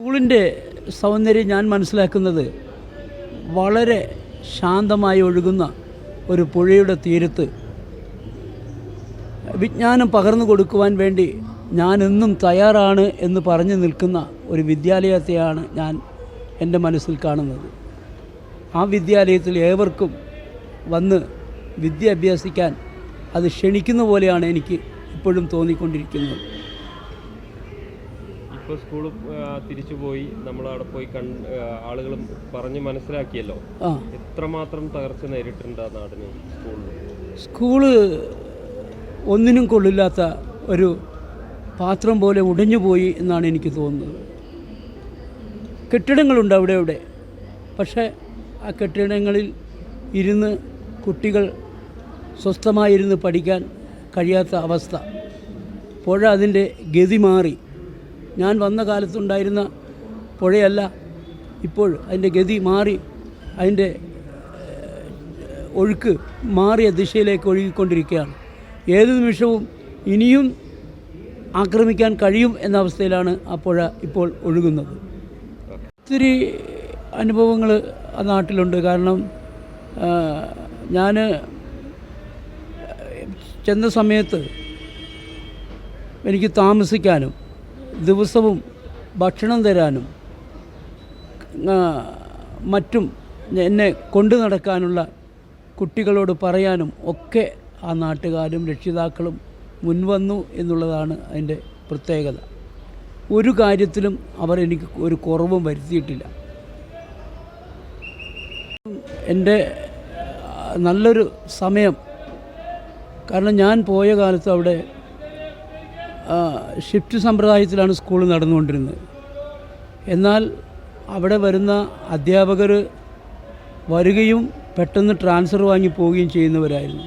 സ്കൂളിന്റെ സൗന്ദര്യം ഞാൻ മനസ്സിലാക്കുന്നത് വളരെ ശാന്തമായി ഒഴുകുന്ന ഒരു പുഴയുടെ തീരത്ത്. വിജ്ഞാനം പകർന്നു കൊടുക്കുവാൻ വേണ്ടി ഞാൻ എന്നും തയ്യാറാണ് എന്ന് പറഞ്ഞു നിൽക്കുന്ന ഒരു വിദ്യാലയത്തെയാണ് ഞാൻ എന്റെ മനസ്സിൽ കാണുന്നത്. ആ വിദ്യാലയത്തിൽ ഏവർക്കും വന്ന് വിദ്യ അഭ്യസിക്കാൻ അത് ക്ഷണിക്കുന്ന പോലെയാണ് എനിക്ക് ഇപ്പോഴും തോന്നിക്കൊണ്ടിരിക്കുന്നത്. ഇപ്പോൾ സ്കൂൾ തിരിച്ചു പോയി. നമ്മൾ അവിടെ പോയി കണ്ട് ആളുകൾ പറഞ്ഞ് മനസ്സിലാക്കിയല്ലോ. എത്രമാത്രം തകർച്ച നേരിട്ടുണ്ട് ആ നാടിന് സ്കൂളിൽ സ്കൂൾ ഒന്നിനും കൊള്ളില്ലാത്ത ഒരു പാത്രം പോലെ ഉടഞ്ഞു പോയി എന്നാണ് എനിക്ക് തോന്നുന്നത്. കെട്ടിടങ്ങളുണ്ട് അവിടെ അവിടെ. പക്ഷേ ആ കെട്ടിടങ്ങളിൽ ഇരുന്ന് കുട്ടികൾ സ്വസ്ഥമായിരുന്ന് പഠിക്കാൻ കഴിയാത്ത അവസ്ഥ. പുഴ അതിന്റെ ഗതി മാറി. ഞാൻ വന്ന കാലത്തുണ്ടായിരുന്ന പുഴയല്ല. ഇപ്പോൾ അതിന്റെ ഗതി മാറി അതിന്റെ ഒഴുക്ക് മാറിയ ദിശയിലേക്ക് ഒഴുകിക്കൊണ്ടിരിക്കുകയാണ്. ഏത് നിമിഷവും ഇനിയും ആക്രമിക്കാൻ കഴിയും എന്ന അവസ്ഥയിലാണ് ആ പുഴ ഇപ്പോൾ ഒഴുകുന്നത്. ഒത്തിരി അനുഭവങ്ങൾ ആ നാട്ടിലുണ്ട്. കാരണം ഞാൻ ചെന്ന സമയത്ത് എനിക്ക് താമസിക്കാനും ദിവസവും ഭക്ഷണം തരാനും മറ്റും എന്നെ കൊണ്ടു നടക്കാനുള്ള കുട്ടികളോട് പറയാനും ഒക്കെ ആ നാട്ടുകാരും രക്ഷിതാക്കളും മുൻവന്നു എന്നുള്ളതാണ് അതിന്റെ പ്രത്യേകത. ഒരു കാര്യത്തിലും അവർ എനിക്ക് ഒരു കുറവും വരുത്തിയിട്ടില്ല. എന്റെ നല്ലൊരു സമയം കാരണം ഞാൻ പോയ കാലത്ത് അവിടെ ഷിഫ്റ്റ് സമ്പ്രദായത്തിലാണ് സ്കൂൾ നടന്നുകൊണ്ടിരുന്നത്. എന്നാൽ അവിടെ വരുന്ന അധ്യാപകർ വരികയും പെട്ടെന്ന് ട്രാൻസ്ഫർ വാങ്ങി പോവുകയും ചെയ്യുന്നവരായിരുന്നു.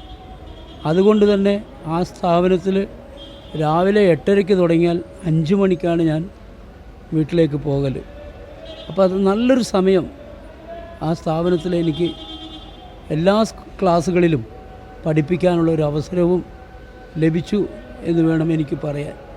അതുകൊണ്ട് തന്നെ ആ സ്ഥാപനത്തിൽ രാവിലെ എട്ടരയ്ക്ക് തുടങ്ങിയാൽ അഞ്ച് മണിക്കാണ് ഞാൻ വീട്ടിലേക്ക് പോകൽ. അപ്പോൾ അത് നല്ലൊരു സമയം ആ സ്ഥാപനത്തിൽ എനിക്ക് എല്ലാ ക്ലാസ്സുകളിലും പഠിപ്പിക്കാനുള്ള ഒരു അവസരവും ലഭിച്ചു. എന്ന് വേണം എനിക്ക് പറയാൻ.